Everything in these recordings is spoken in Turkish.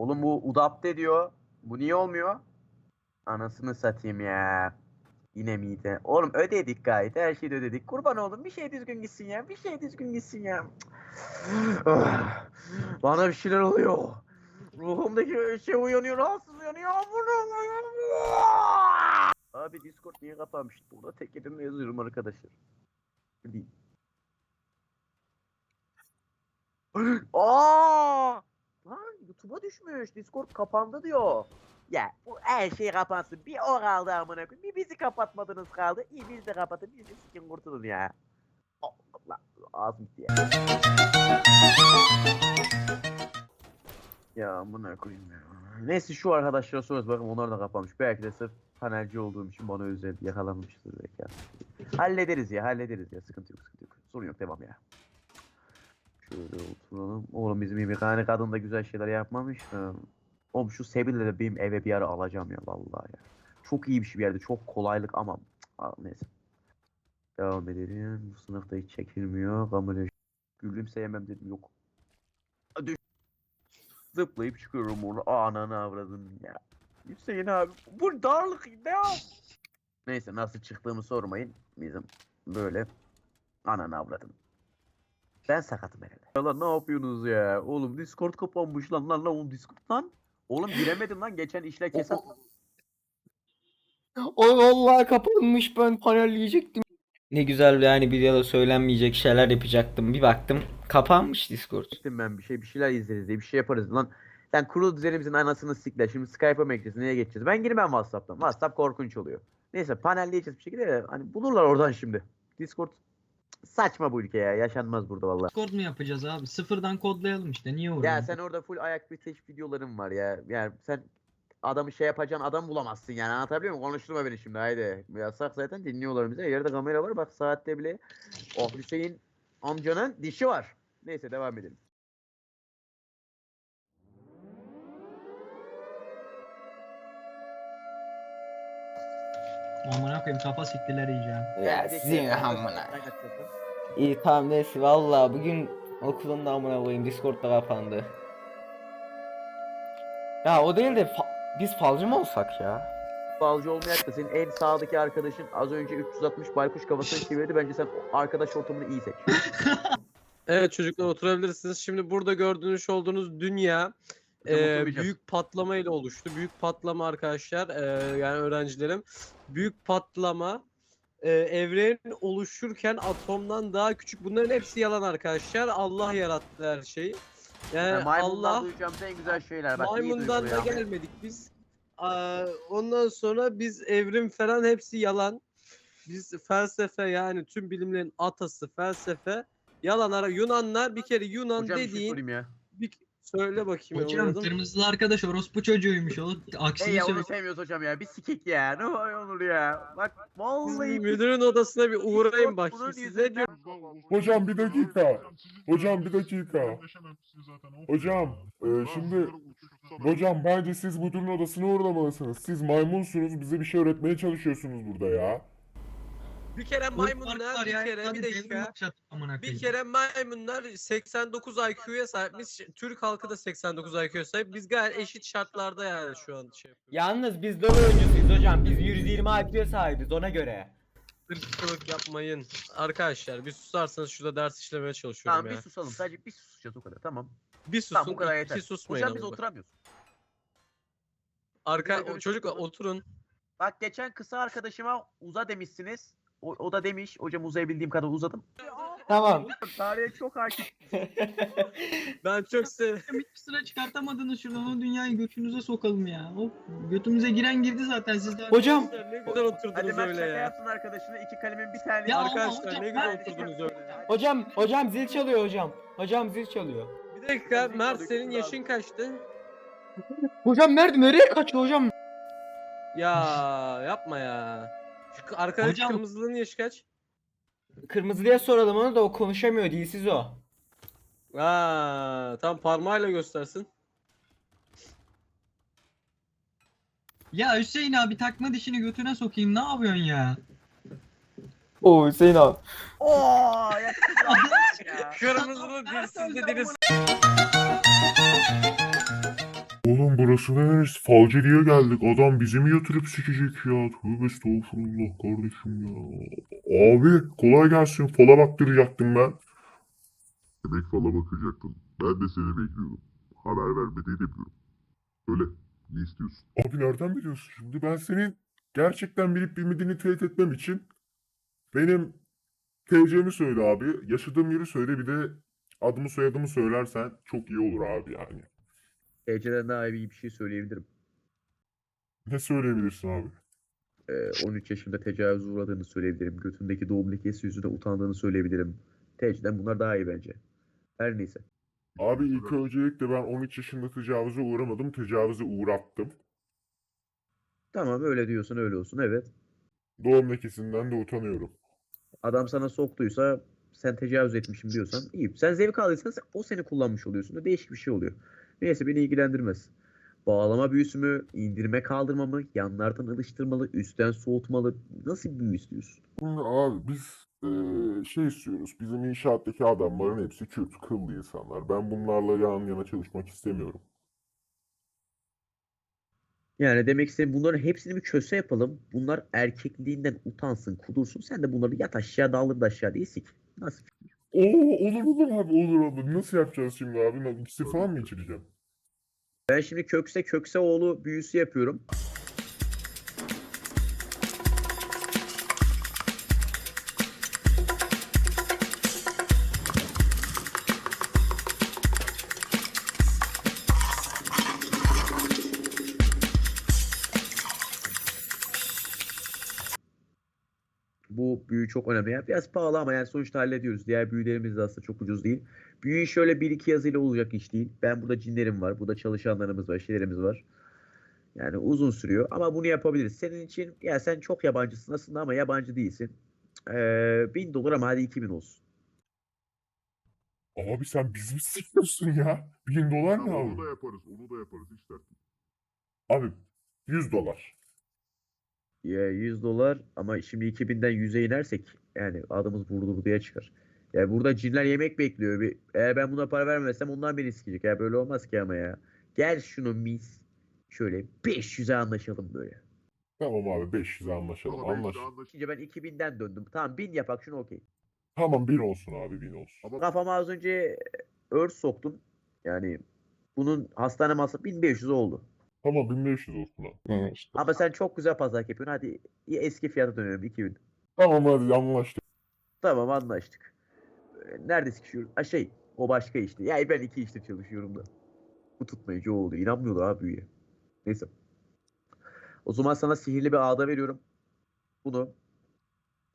Oğlum bu udapte diyor. Bu niye olmuyor? Anasını satayım ya. Yine miydi? Oğlum ödedik gayet. Her şeyi de ödedik. Kurban oğlum bir şey düzgün gitsin ya. Bir şey düzgün gitsin ya. Bana bir şeyler oluyor. Ruhumdaki şey uyanıyor. Rahatsız uyanıyor. Abi Discord niye kapanmış? Burada tek elimle yazıyorum arkadaşlar. Değil. Aa! YouTube'a düşmüş. Discord kapandı diyor. Ya bu her şey kapansın. Bir o kaldı amına koyayım. Bir bizi kapatmadınız kaldı. İyi biz de kapatın. Biz de sikin kurtulun ya. Allah ağzım gitti ya. Ya amına koyayım ya. Neyse şu arkadaşlara sorarız bakın onlar da kapanmış. Belki de sırf panelci olduğum için bana özel yakalanmıştır belki. Hallederiz ya hallederiz ya sıkıntı yok sıkıntı yok. Sorun yok devam ya. Şöyle oturalım. Oğlum bizim yemekhane kadın da güzel şeyler yapmamış da. Oğlum şu Sebil'le de benim eve bir ara alacağım ya vallahi ya. Çok iyi bir şey bir yerde. Çok kolaylık ama neyse. Devam edelim. Bu sınıfta hiç çekilmiyor. Kamera gülümseyemem dedim yok. Hadi. Zıplayıp çıkıyorum orada. Ananı avradım ya. Hüseyin abi bu darlık ne? Neyse nasıl çıktığımı sormayın. Bizim böyle ananı avradım. Ben sakatım herhalde. Ya lan ne yapıyorsunuz ya? Oğlum Discord kapanmış lan lan lan oğlum Discord lan. Oğlum giremedim lan geçen işle kesat. O vallahi kapanmış ben panelleyecektim. Ne güzel yani videoda söylenmeyecek şeyler yapacaktım. Bir baktım kapanmış Discord. Gittim ben bir şey bir şeyler izleriz diye bir şey yaparız lan. Sen kurulu düzenimizin anasını sikler. Şimdi Skype'a mı ekleyeceğiz? Neye geçeceğiz? Ben girmem WhatsApp'tan. WhatsApp korkunç oluyor. Neyse panelleyeceğiz bir şekilde. de Hani bulurlar oradan şimdi. Discord saçma bu ülke ya. Yaşanmaz burada vallahi. Discord mu yapacağız abi? Sıfırdan kodlayalım işte. Niye Ya uğraşıyorsun? sen orada full ayak bir teşvik videoların var ya. Yani sen adamı şey yapacaksın adam bulamazsın yani anlatabiliyor muyum? Konuşturma beni şimdi haydi. Yasak zaten dinliyorlar bize. Yerde kamera var bak saatte bile. Oh Hüseyin amcanın dişi var. Neyse devam edelim. Amına koyayım kafa siktiler iyice. Ya sizin ki- amına. İyi tamam neyse valla bugün okulun da amına koyayım Discord da kapandı. Ya o değil de fa- biz falcı mı olsak ya? Falcı olmayak da senin en sağdaki arkadaşın az önce 360 baykuş kafasını çevirdi. Bence sen arkadaş ortamını iyi seç. Evet çocuklar oturabilirsiniz. Şimdi burada gördüğünüz olduğunuz dünya e, büyük patlama ile oluştu. Büyük patlama arkadaşlar e, yani öğrencilerim. Büyük patlama e, evren oluşurken atomdan daha küçük. Bunların hepsi yalan arkadaşlar. Allah yarattı her şeyi. Yani Yani maymundan Allah duyacağımız en güzel şeyler. Bak, maymundan da ya. gelmedik biz. Aa, ondan sonra biz evrim falan hepsi yalan. Biz felsefe yani tüm bilimlerin atası felsefe yalan Yunanlar bir kere Yunan Hocam bir şey dediğin sorayım ya. bir söyle bakayım Hocam evladım. kırmızılı arkadaş orospu çocuğuymuş o. Ey Aksini ya onu söyle. sevmiyoruz hocam ya. Bir sikik ya. Ne olur ya. Bak vallahi müdürün odasına bir uğrayın bakayım. bunun Size yüzünden- diyorum. Hocam bir dakika. Hocam bir dakika. Hocam e, şimdi hocam bence siz müdürün odasına uğramalısınız. Siz maymunsunuz bize bir şey öğretmeye çalışıyorsunuz burada ya. Bir kere maymunlar bir kere bir dakika. Bir kere maymunlar 89 IQ'ya sahip. Biz Türk halkı da 89 IQ'ya sahip. Biz gayet eşit şartlarda yani şu an şey yapıyoruz. Yalnız biz dolu oyuncusuyuz hocam. Biz 120 IQ'ya sahibiz ona göre. Irkçılık yapmayın. Arkadaşlar bir susarsanız şurada ders işlemeye çalışıyorum Tamam ya. bir susalım. Sadece bir susacağız o kadar. Tamam. Bir susun, Tamam bu kadar iki yeter. susmayın. Hocam biz ama. oturamıyoruz. Arka Bir de o çocuk görüşürüz. oturun. Bak geçen kısa arkadaşıma uza demişsiniz. O, o da demiş. Hocam uzayabildiğim kadar uzadım. Tamam. Tarihe çok hakim. Ben çok sev. Hiçbir sıra çıkartamadınız şuradan o dünyayı götünüze sokalım ya. O götümüze giren girdi zaten sizden. Hocam Ne güzel oturdunuz Hadi Mert öyle ya. yapsın arkadaşına. iki kalemin bir tane. Ya Arkadaşlar hocam, ne güzel ben- oturdunuz öyle. hocam hocam zil çalıyor hocam. Hocam zil çalıyor. Bir dakika Mert senin yaşın kaçtı? Hocam nerede nereye kaçıyor hocam? Ya yapma ya. Şu arkadaki Hocam- kırmızılığın yaşı kaç? Kırmızılıya soralım onu da o konuşamıyor dilsiz o. Aa, tam parmağıyla göstersin. Ya Hüseyin abi takma dişini götüne sokayım ne yapıyorsun ya? Oo Hüseyin abi. Oo ya. ya. Kırmızılı dilsiz dediğiniz Oğlum burası neresi? Falceli'ye geldik. Adam bizi mi yatırıp sikecek ya? Tövbe estağfurullah kardeşim ya. Abi kolay gelsin. Fala baktıracaktım ben. Demek fala bakacaktın. Ben de seni bekliyorum. Haber vermeyi de biliyorum. Söyle. Ne istiyorsun? Abi nereden biliyorsun şimdi? Ben senin gerçekten bilip bilmediğini teyit etmem için benim TC'mi söyle abi. Yaşadığım yeri söyle bir de adımı soyadımı söylersen çok iyi olur abi yani. TC'den daha iyi bir şey söyleyebilirim. Ne söyleyebilirsin abi? Ee, 13 yaşında tecavüz uğradığını söyleyebilirim. Götündeki doğum lekesi yüzünden utandığını söyleyebilirim. TC'den bunlar daha iyi bence. Her neyse. Abi ilk öncelikle ben 13 yaşında tecavüze uğramadım. Tecavüze uğrattım. Tamam öyle diyorsun öyle olsun evet. Doğum lekesinden de utanıyorum. Adam sana soktuysa sen tecavüz etmişim diyorsan iyi. Sen zevk aldıysan sen- o seni kullanmış oluyorsun da değişik bir şey oluyor. Neyse beni ilgilendirmez. Bağlama büyüsü mü, indirme kaldırma mı, yanlardan ılıştırmalı, üstten soğutmalı. Nasıl bir büyü istiyorsun? Abi biz eee, şey istiyoruz. Bizim inşaattaki adamların hepsi Kürt, kıllı insanlar. Ben bunlarla yan yana çalışmak istemiyorum. Yani demek istediğim bunların hepsini bir köse yapalım. Bunlar erkekliğinden utansın, kudursun. Sen de bunları yat aşağı daldır da aşağı değil sik. Nasıl fikir? Oo olur olur abi olur olur. Nasıl yapacağız şimdi abi? İksir falan mı içireceğim? Ben şimdi kökse kökse oğlu büyüsü yapıyorum. Çok önemli. Yani biraz pahalı ama yani sonuçta hallediyoruz. Diğer büyülerimiz de aslında çok ucuz değil. Büyü şöyle bir iki yazıyla olacak iş değil. Ben burada cinlerim var. Burada çalışanlarımız var, şeylerimiz var. Yani uzun sürüyor ama bunu yapabiliriz. Senin için ya sen çok yabancısın aslında ama yabancı değilsin. Ee, bin dolar ama hadi iki bin olsun. Abi sen bizi mi sikiyorsun ya? Bin dolar ne Tamam, onu abi? da yaparız. Onu da yaparız. Hiç dert. Abi 100 dolar. Ya 100 dolar ama şimdi 2000'den 100'e inersek yani adımız vurdu diye çıkar. Ya burada cinler yemek bekliyor. Bir, eğer ben buna para vermezsem onlar beni sikecek. Ya böyle olmaz ki ama ya. Gel şunu mis. Şöyle 500'e anlaşalım böyle. Tamam abi 500'e anlaşalım. İşte anlaş- Şimdi ben 2000'den döndüm. Tamam 1000 yapak şunu okey. Tamam 1000 olsun abi 1000 olsun. Ama Kafama az önce örs soktum. Yani bunun hastane masrafı 1500 oldu. Tamam 1500 olsun abi. Evet işte. Ama sen çok güzel pazarlık yapıyorsun. Hadi eski fiyata dönelim 2000. Tamam hadi anlaştık. Tamam anlaştık. Nerede sıkışıyoruz? Ha şey o başka işte. Ya ben iki işte çalışıyorum da. Bu tutmayıcı oldu. İnanmıyorlar abi büyüye. Neyse. O zaman sana sihirli bir ağda veriyorum. Bunu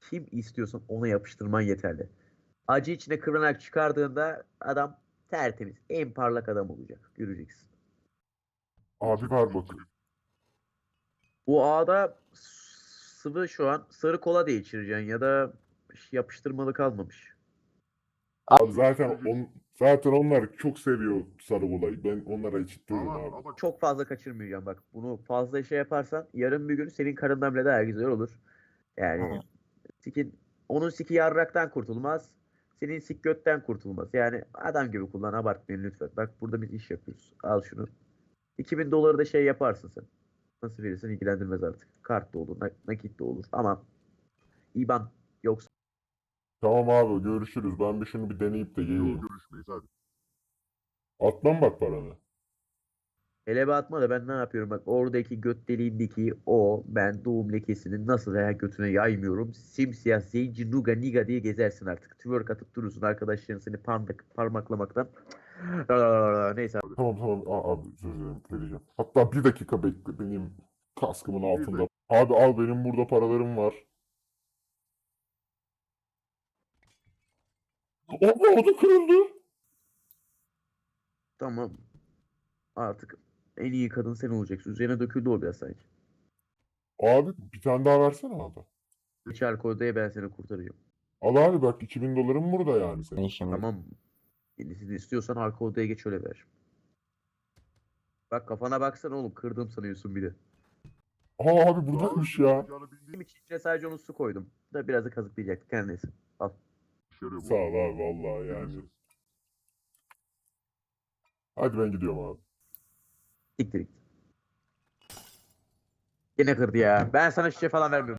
kim istiyorsan ona yapıştırman yeterli. Acı içine kıvırarak çıkardığında adam tertemiz. En parlak adam olacak. Göreceksin. Abi ver bakayım. Bu ağda sıvı şu an sarı kola diye içireceksin ya da yapıştırmalı kalmamış. Abi zaten on, zaten onlar çok seviyor sarı kolayı. Ben onlara içittiririm ama, abi. ama Çok fazla kaçırmayacağım bak. Bunu fazla şey yaparsan yarın bir gün senin karından bile daha güzel olur. Yani Hı. sikin onun siki yarraktan kurtulmaz. Senin sik götten kurtulmaz. Yani adam gibi kullan abartmayın lütfen. Bak burada biz iş yapıyoruz. Al şunu. 2000 doları da şey yaparsın sen. Nasıl verirsen ilgilendirmez artık. Kart da olur, nak- nakit de olur ama IBAN yoksa Tamam abi görüşürüz. Ben bir şunu bir deneyip de geleyim. görüşmeyiz hadi. Atmam bak paranı. Hele bir atma da ben ne yapıyorum bak oradaki göt deliğindeki o ben doğum lekesini nasıl veya götüne yaymıyorum. Simsiyah zenci nuga niga diye gezersin artık. Twerk atıp durursun arkadaşların seni parmak, parmaklamaktan. Neyse. Tamam tamam Aa, abi özür dilerim vereceğim. Hatta bir dakika bekle benim kaskımın altında. Abi al benim burada paralarım var. Abi o da kırıldı. Tamam. Artık en iyi kadın sen olacaksın. Üzerine döküldü o biraz sanki. Abi bir tane daha versene abi. Geç alkolde ben seni kurtaracağım. Al abi bak 2000 dolarım burada yani senin. Şimdi Tamam. Yenisini istiyorsan arka odaya geç öyle ver. Bak kafana baksana oğlum kırdım sanıyorsun bir de. Aa abi buradaymış ya. Benim için içine sadece onu su koydum. Da biraz da kazıklayacaktık her neyse. Al. Sağ ol abi vallahi yani. Hadi ben gidiyorum abi. Siktir git. Yine kırdı ya. Ben sana şişe falan vermiyorum.